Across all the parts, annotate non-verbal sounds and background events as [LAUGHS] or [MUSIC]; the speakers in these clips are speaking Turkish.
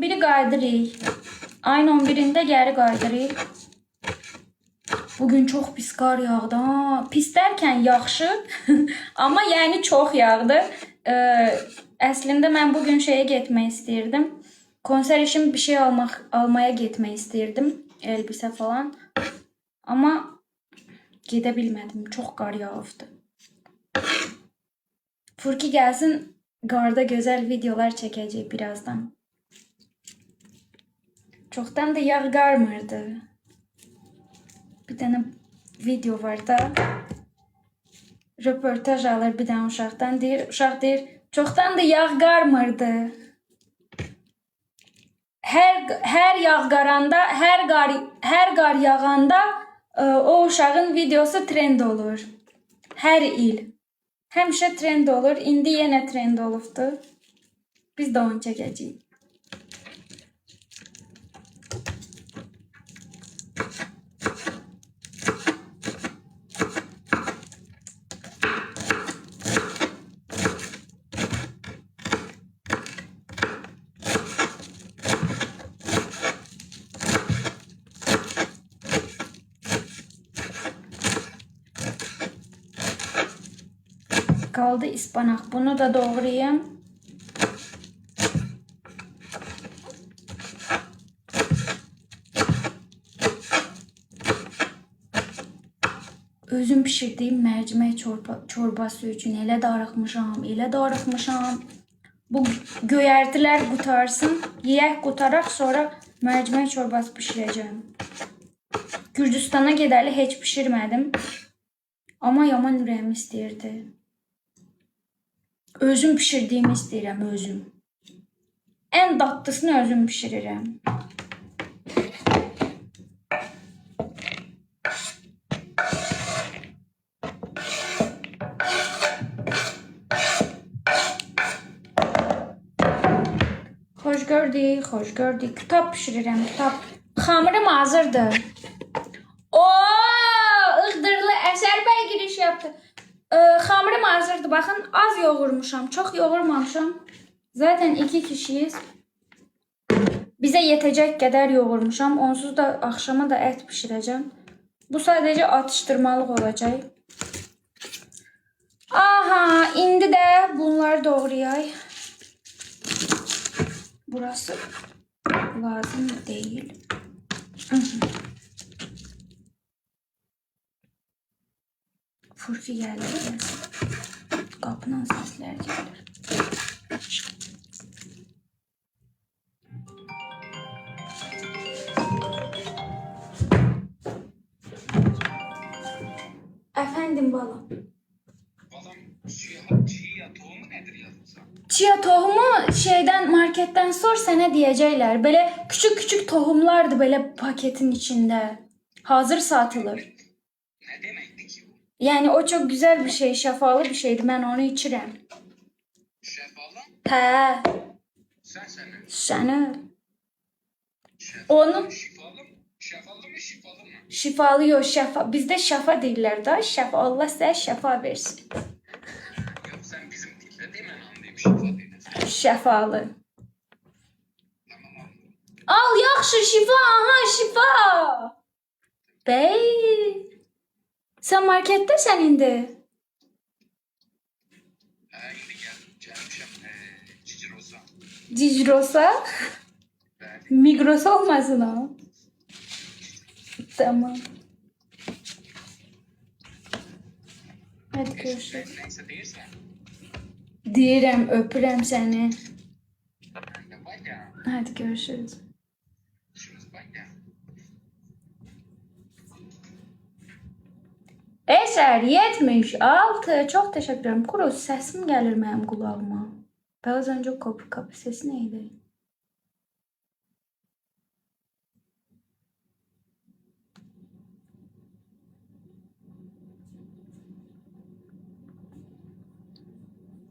11'i qaydırıq. Ayın 11'ində geri qaydırıq. Bugün çok pis qar yağdı. Ha. Pis dərkən yaxşı, [LAUGHS] amma yəni çox yağdı. Ee, əslində mən bugün şeyə getmək. Konser için bir şey almaq almaya getmək istirdim, elbisə falan. Amma gedə bilmədim. Çox qar. Furki gelsin, qarda gözəl videolar çəkəcək birazdan. Çoxdan da yağ qarmırdı. Bir dənə video var da. Röportaj alır bir dənə uşaqdan deyir, uşaq deyir, çoxdan da yağ qarmırdı. Hər hər yağ qaranda, hər qar hər qar yağanda ə, o uşağın videosu trend olur. Hər il. Həmişə trend olur. İndi yenə trend olubdu. Biz də onu çəkəcəyik. Kaldı ıspanak. Bunu da doğrayayım. Özüm pişirdiyim mercimek çorba, çorbası üçün elə darıxmışam, elə darıxmışam. Bu göyərtilər qutarsın, yeyək qutaraq sonra mercimek çorbası pişirəcəm. Gürcüstana gedəli heç pişirmədim. Amma yaman ürəyim istəyirdi. Özüm pişirdiyimi istəyirəm, özüm. Ən dadlısını özüm pişirirəm. Xoş gördük, xoş gördük. Kitab pişirirəm, kitab. Xamirim hazırdır. Oo, ıqdırlı Əsər bəy giriş yaptı. Ee, xamirim hazırdır. Baxın, az yoğurmuşam. Çox yoğurmamışam. Zaten iki kişiyiz. Bizə yetəcək qədər yoğurmuşam. Onsuz da axşama da ət pişirəcəm. Bu sadəcə atışdırmalıq olacaq. Aha, indi də bunları doğrayaq. Burası lazım değil. Furki geldi. Kapının sesler gelir. Efendim balam. Balam chia, chia tohumu nedir yazılsa? Chia tohumu şeyden marketten sor sana diyecekler. Böyle küçük küçük tohumlardı böyle paketin içinde. Hazır satılır. Ne demekti ki bu? Yani o çok güzel bir şey, şefalı bir şeydi. Ben onu içirəm. Şefalı? Hə, Sen sene. səni Şefalı Onu- şifalı mı? Şefalı mı şifalı mı? şifalı yox, şəfa. Bizdə şəfa deyirlər da. Şəfa Allah sizə şəfa versin. Yok sen bizim dilde demen anlayayım şifa dedin. Şəfalı. Tamam anladım. Al yaxşı şifa, aha şifa. Bey. Sən marketdəsən indi. Ha indi gel. Gelmişim. Ee, Cicirosa. Cicrosa. Ben Migros olmasın o. Tamam. Hadi görüşürüz. neyse değilsen. Deyirəm, öpürəm səni. Ben de bayda. Hadi görüşürüz. Eser 76. Çok teşekkür ederim. Kuro sesim gelir mənim qulağıma. Biraz önce kapı kapı sesi neydi?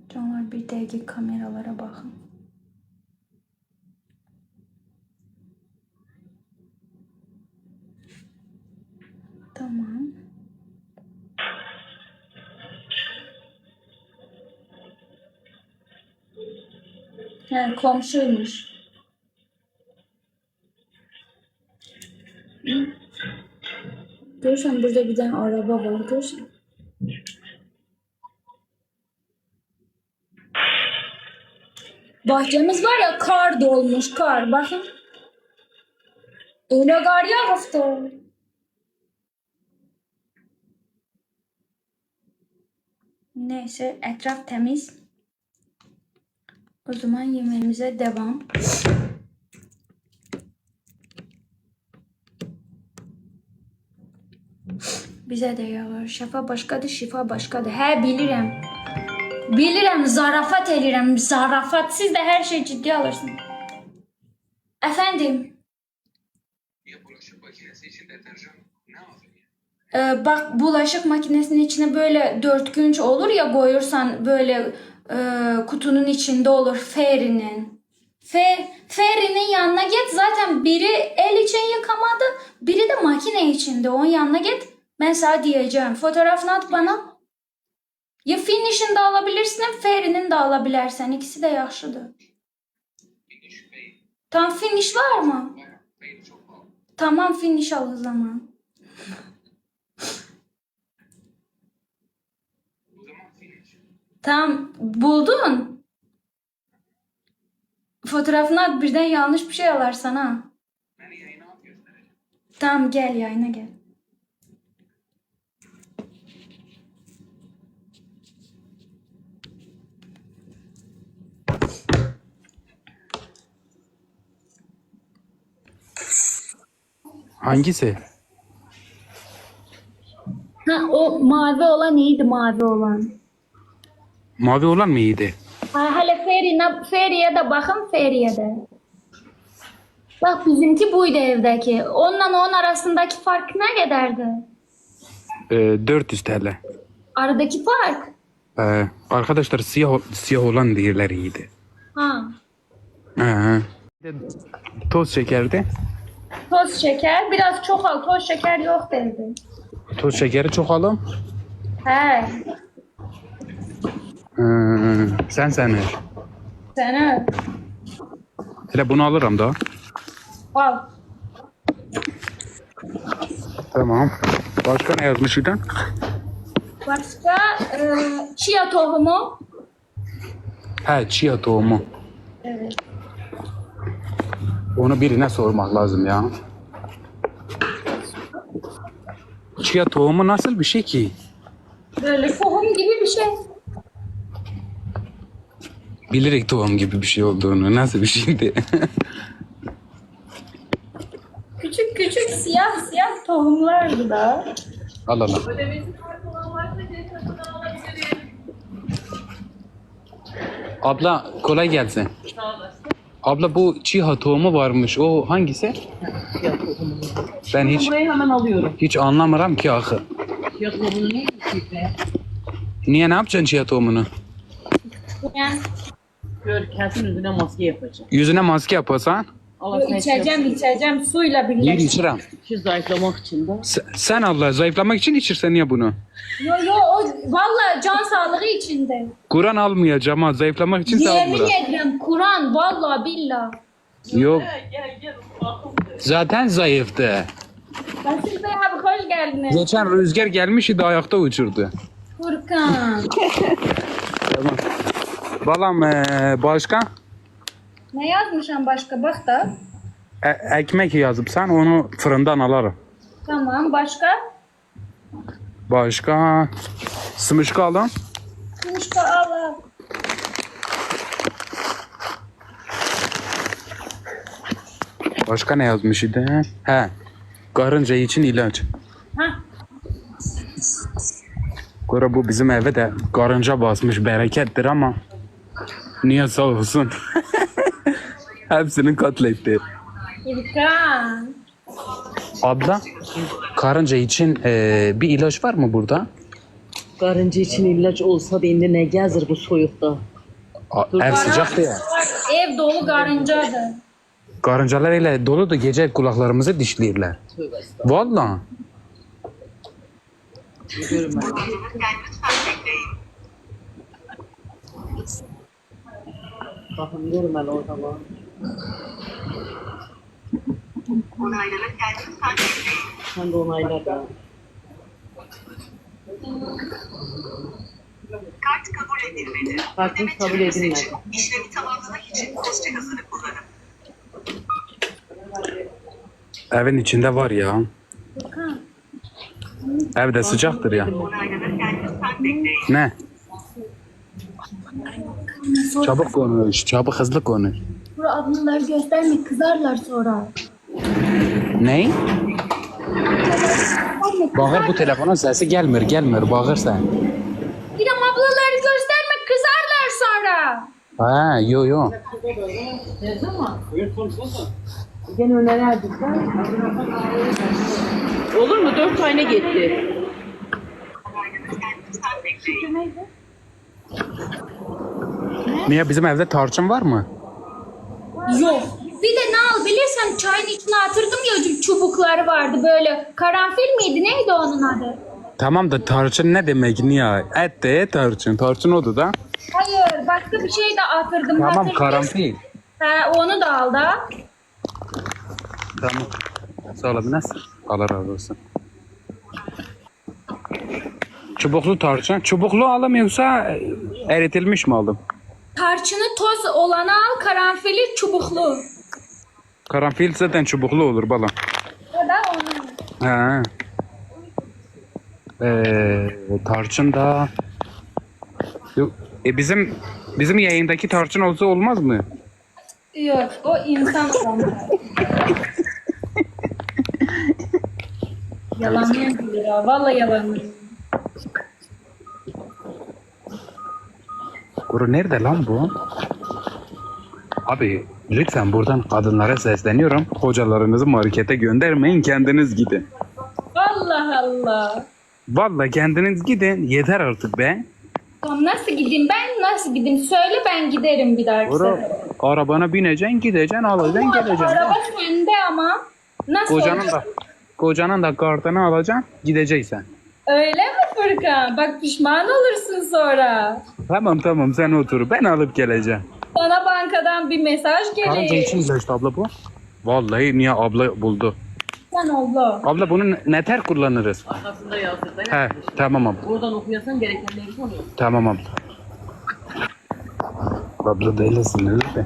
Canlar bir dəqiqə kameralara baxın. Tamam. He komşuymuş. Görsen burada bir tane araba var. Görsen. Bahçemiz var ya kar dolmuş kar. Bakın. Öyle gar yağıftı. Neyse etraf temiz. O zaman yemeğimize devam. Bize de yağar. Şəfa başqadır, şifa başqadır. Hə, bilirəm. Bilirəm, zarafat elirəm, zarafat. Siz də hər şey ciddi alırsınız. Efendim, Ya bulaşık makinesi için deterjan ne lazım e, ya? bak bulaşık makinesinin içine böyle dört günç olur ya koyursan böyle e, kutunun içinde olur ferinin. Fe, ferinin yanına git zaten biri el için yıkamadı biri de makine içinde onun yanına git. Ben sana diyeceğim fotoğrafını at bana. Ya finish'ini de alabilirsin ferinin de alabilirsen ikisi de yaşlıdır. Tam finish var mı? Tamam finish al o zaman. O zaman finish. Tamam buldun. Fotoğrafını at birden yanlış bir şey alarsan ha. Ben yayına at göstereceğim. Tamam gel yayına gel. Hangisi? Ha o mavi olan iyiydi mavi olan. Mavi olan mı iyiydi? Ha, hele Feri'ne, Feri'ye de bakın Feri'ye de. Bak bizimki buydu evdeki. Onunla onun arasındaki fark ne kadardı? Ee, 400 TL. Aradaki fark. Ee, arkadaşlar siyah siyah olan diğerleri iyiydi. Ha. Ee, toz şekerdi. Toz şeker. Biraz çok al. Toz şeker yok dedi. Toz şekeri çok alın. He. Sen sen ver. Sana. Hele bunu alırım da. Al. Tamam. Başka ne yazmış İdan? Başka e, chia tohumu. He chia tohumu. Evet. Onu birine sormak lazım ya. Chia tohumu nasıl bir şey ki? Böyle tohum gibi bir şey. Bilerek tohum gibi bir şey olduğunu. Nasıl bir şeydi? Küçük küçük siyah siyah tohumlardı da. al al al. Abla kolay gelsin. Abla bu çiha tohumu varmış. O hangisi? Ben hiç Burayı hemen alıyorum. hiç anlamıram ki ahı. Fiyat bunu ne? Niye ne yapacaksın çiha tohumunu? Yani Gör kesin yüzüne maske yapacağım. Yüzüne maske yaparsan Allah sen içeceğim içeceğim suyla yer birleştir. içirem. Şu zayıflamak için de. Sen, sen abla zayıflamak için içirsen niye bunu? Yo yo o valla can sağlığı içinde. Kur'an almayacağım ha. Zayıflamak için sen Yemin almıyorum. ederim Kur'an valla billah. Yok. Gel gel. Zaten zayıftı. Basit Bey abi hoş geldiniz. Geçen rüzgar gelmiş idi ayakta uçurdu. Furkan. Tamam. Balam eee, başka? ne yazmışım başka bak da. E- ekmek yazıp sen onu fırından alırım. Tamam başka. Başka? Sımışka alın. Kuşka al al. Başka ne yazmış idi? He. Karınca için ilaç. Ha. Göre bu bizim eve de karınca basmış berekettir ama niye sağ olsun. [LAUGHS] Hepsini katletti. Furkan. Abla karınca için eee, bir ilaç var mı burada? Karınca için ilaç olsa da indi ne gezir bu soyukta. A- ev sıcaktı ya. Ev dolu karıncadır. Karıncalar ile dolu da gece kulaklarımızı dişleyirler. Vallahi. Bakın görme orada var. onaylanırken lütfen bekleyin. Sen de onayla da. Kart kabul edilmedi. Kartınız Ödeme kabul türünü edilmedi. seçin. İşlemi tamamlamak için post cihazını kullanın. Evin içinde var ya. Evde sıcaktır ya. Onaylanırken lütfen bekleyin. Ne? Çabuk konuş, çabuk hızlı konuş. Bura ablaları gösterme kızarlar sonra. Ne? Bağır bu telefonun sesi gelmir, gelmir. Bağır sen. İrem ablaları gösterme kızarlar sonra. Ha, yo yo. Gene önererdik ben. Olur mu? Dört tane gitti. Lütfen bekleyin. Niye bizim evde tarçın var mı? Yok. Bir de ne al bilirsen çayın içine atırdım ya çubukları vardı böyle. Karanfil miydi neydi onun adı? Tamam da tarçın ne demek niye? Et de tarçın. Tarçın odu da. Hayır başka bir şey de atırdım. Tamam hatırlıyorsun. karanfil. He onu da al da. Tamam. Sağ olun nasıl? Allah razı olsun. Çubuklu tarçın. Çubuklu alım yoksa eritilmiş mi aldım? Tarçını toz olanı al karanfili çubuklu. Karanfil zaten çubuklu olur bala. O da onun. Ha. Ee, tarçın da Yok, e bizim bizim yayındaki tarçın olsa olmaz mı? Yok o insan olanı. [LAUGHS] Yalanlıyor ya. Vallahi yalanlıyor. Kuru nerede lan bu? Abi lütfen buradan kadınlara sesleniyorum. Hocalarınızı markete göndermeyin kendiniz gidin. Allah Allah. Vallahi kendiniz gidin. Yeter artık be. Tamam nasıl gideyim ben nasıl gideyim söyle ben giderim bir dahaki Kuru sefer. arabana bineceksin gideceksin alacaksın Ama geleceksin. Araba sende ama. Nasıl Kocanın olacak? da kocanın da kartını alacaksın gideceksin. Öyle mi Furkan? Bak pişman olursun sonra. Tamam tamam sen otur ben alıp geleceğim. Sana bankadan bir mesaj Karınca gelir. için ilaçtı abla bu. Vallahi niye abla buldu. Sen oldu. Abla bunu ne ter kullanırız? Arkasında yazdı da. He tamam abla. Oradan okuyasan gerekenleri konuyor. Tamam abla. Abla öyle sinirli de.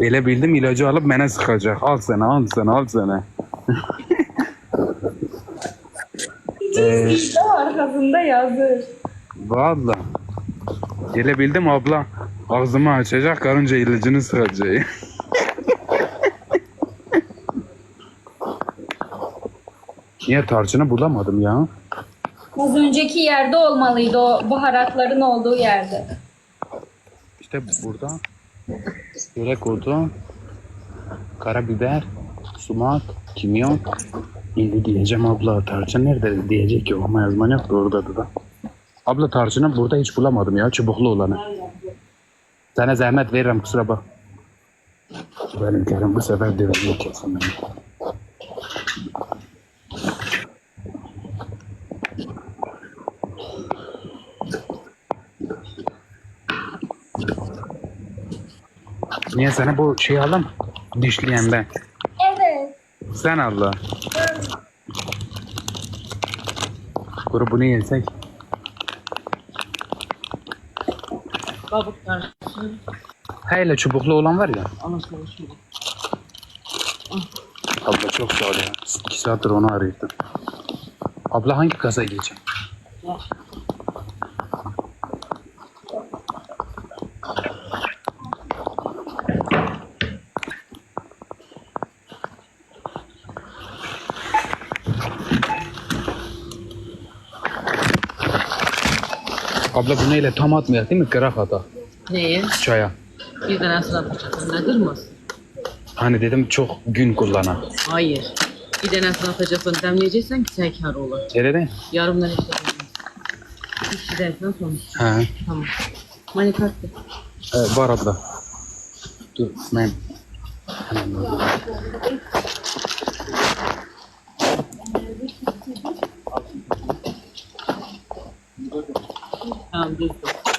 Öyle bildim ilacı alıp bana sıkacak. Al sana al sana al sana. [LAUGHS] İşte arkasında yazır. Vallahi. Öyle bildim abla. Ağzımı açacak karınca ilacını sıkacak. [LAUGHS] Niye tarçını bulamadım ya? Az önceki yerde olmalıydı o baharatların olduğu yerde. İşte burada yörek otu, karabiber, sumak, kimyon. Şimdi diyeceğim abla tarçın nerede diyecek ki ama yazman yoktu orada da. Abla tarçını burada hiç bulamadım ya çubuklu olanı. Sana zahmet veririm kusura bak. Benim karım bu sefer dövecek kesin beni. Niye sana bu şey alalım? Dişleyenden. Evet. Sen Allah. Grubunu yesek. Kabuk tartışın. Hele çubuklu olan var ya. Anasını şimdi. Abla çok sağ ol ya. İki saattir onu arıyordum. Abla hangi kasa geçecek? Abla bunu ile tam atmıyor değil mi? Kırak ata. Neye? Çaya. Bir tanesini atacaksın. Nedir mi? Hani dedim çok gün kullanan. Hayır. Bir tanesini atacaksın. Demleyeceksen ki sen kar olur. Mi? Yarımdan işte. Bir dersen sonuç. He. Tamam. Mani kartı. Ee, var abla. Dur ben. Hemen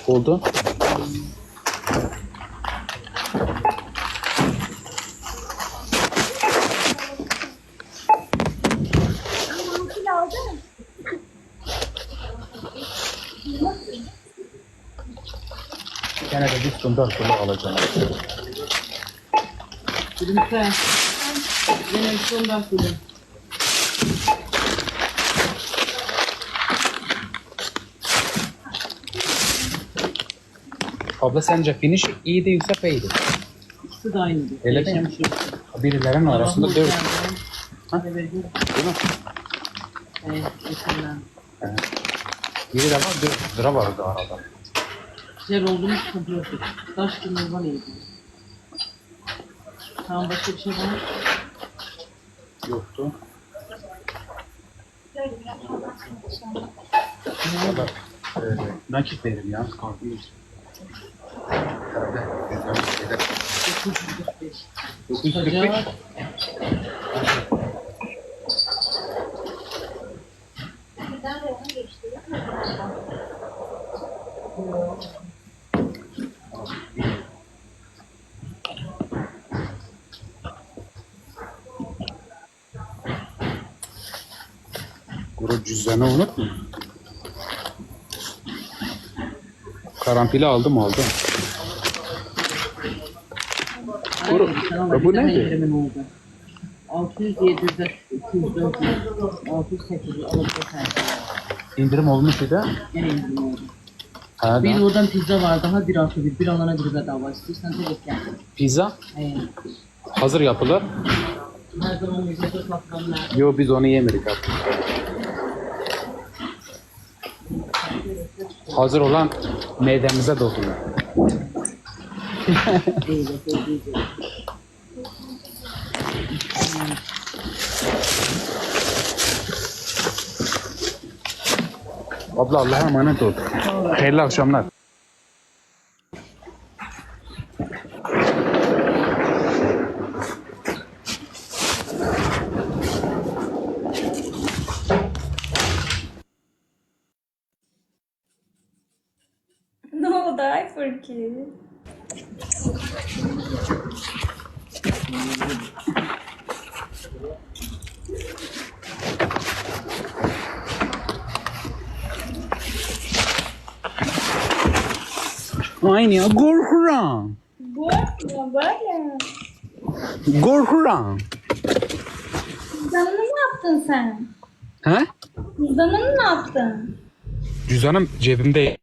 Oldu. Gene de biz bundan sonra alacağım. Gülümse. Gene bundan sonra. Abla sence finish iyiydi yoksa feydi? İkisi de aynı. Öyle değil mi? Birilerin arasında dört. Ha? Evet. Değil mi? Evet. Mesela. Biri de var dört lira vardı arada. Güzel sıkıntı yok. Taş gibi var iyiydi. Tamam başka bir şey var mı? Yoktu. Valla e, nakit verim ya. Herhalde. 945. 945. Hacer. Kuru cüzdanı unutma. Karanfili aldım aldım. Sana Ya bu neydi? indirimim oldu. 600, 700, 200, 400, 600, 800 alıp da İndirim olmuş bir de. İndirim oldu. Ha, Bir da. oradan pizza var daha bir artı bir. Bir alana bir bedava. İstiyorsan tek gel. Pizza Ee, hazır yapılır. her zaman yüzde patronlar. Yo biz onu yemedik abi. Hazır olan değil, değil. Abla Allah'a emanet ol. Hayırlı akşamlar. Ne oldu Ayfer ki? Aynı ya korkuram. Ne böyle? Korkuram. Cüzdanını ne yaptın sen? He? Cüzdanını ne yaptın? Cüzdanım cebimde.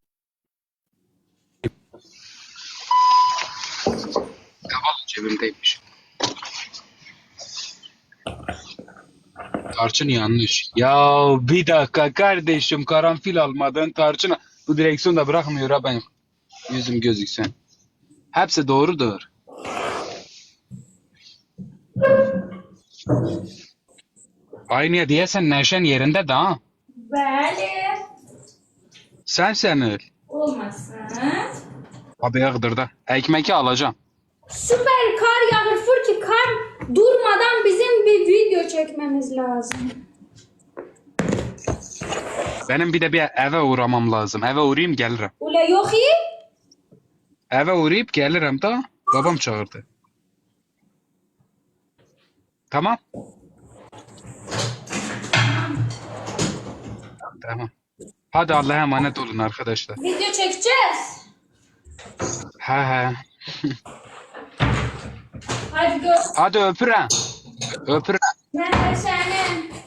Vallahi cebimdeymiş. Tarçın yanlış. Ya bir dakika kardeşim karanfil almadın tarçın. Bu direksiyon da bırakmıyor ha benim. Yüzüm gözüksen. Hepsi doğrudur. Aynı diyesen neşen yerinde de ha. Böyle. Sen sen öl. Olmasın. Abi Iğdır'da. Ekmeği alacağım. Süper kar yağır Furki kar durmadan bizim bir video çekmemiz lazım. Benim bir de bir eve uğramam lazım. Eve uğrayayım gelirim. Ula yok iyi. Eve uğrayıp gelirim da babam çağırdı. Tamam. Tamam. Hadi Allah'a emanet olun arkadaşlar. Video çekeceğiz. He he. Hadi gör. Hadi öpürem. Öpürem. Ben de seni.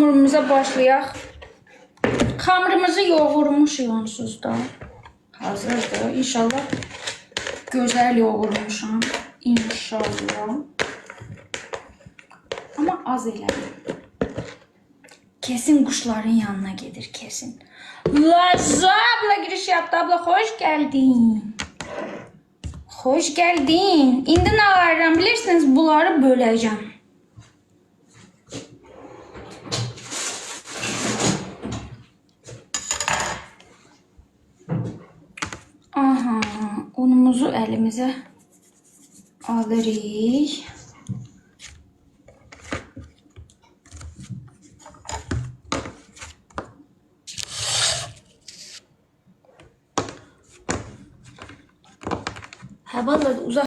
Hamurumuza başlayaq. Hamurumuzu yoğurmuşuq onsuz da. Hazırdır. İnşallah gözəl yoğurmuşam. İnşallah. Ama az elədim. Kesin kuşların yanına gelir kesin. Lazza abla giriş yaptı. Abla hoş geldin. Hoş geldin. İndi ne var bilirsiniz bunları böleceğim. Aha, unumuzu elimize alırız. Ha vallahi uzak